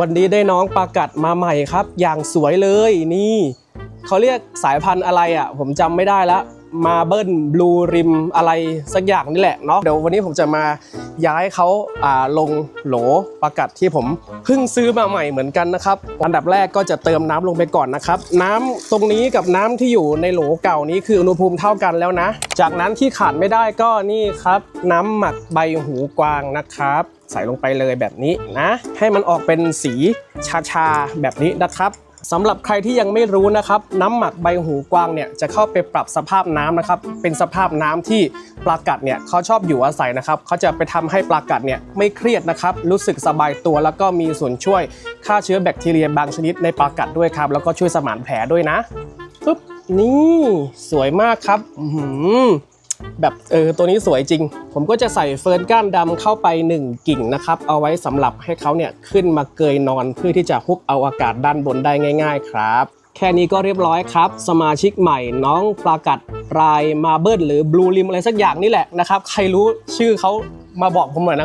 วันนี้ได้น้องปลากัดมาใหม่ครับ อย่างสวยเลยนี่เขาเรียกสายพันธุ์อะไรอะ ผมจำไม่ได้แล้ว มาเบิ้ลบลูริมอะไรสักอย่างนี่แหละเนาะเดี๋ยววันนี้ผมจะมาย้ายเขาาลงโหลปลากัดที่ผมเพิ่งซื้อมาใหม่เหมือนกันนะครับ อันดับแรกก็จะเติมน้ำลงไปก่อนนะครับ น้ำตรงนี้กับน้ำที่อยู่ในโหลเก่านี้คืออุณหภูมิเท่ากันแล้วนะ จากนั้นที่ขาดไม่ได้ก็นี่ครับ น้ำหมักใบหูกวางนะครับ ใส่ลงไปเลยแบบนี้นะ ให้มันออกเป็นสีชาๆแบบนี้นะครับ สำหรับใครที่ยังไม่รู้นะครับ น้ำหมักใบหูกวางเนี่ยจะเข้าไปปรับสภาพน้ำนะครับ เป็นสภาพน้ำที่ปลากัดเนี่ยเขาชอบอยู่อาศัยนะครับเขาจะไปทำให้ปลากัดเนี่ยไม่เครียดนะครับรู้สึกสบายตัวแล้วก็มีส่วนช่วยฆ่าเชื้อแบคทีเรียบางชนิดในปลากัดด้วยครับ แล้วก็ช่วยสมานแผลด้วยนะปึ๊บนี่สวยมากครับอื แบบเออตัวนี้สวยจริง ผมก็จะใส่เฟิร์นก้านดำเข้าไป 1 กิ่งนะครับ เอาไว้สำหรับให้เขาเนี่ยขึ้นมาเกยนอนเพื่อที่จะฮุบเอาอากาศด้านบนได้ง่าย ๆ ครับ แค่นี้ก็เรียบร้อยครับ สมาชิกใหม่น้องปลากัดรายมาเบิลหรือบลูริมอะไรสักอย่างนี่แหละนะครับ ใครรู้ชื่อเขามาบอกผมหน่อยนะครับ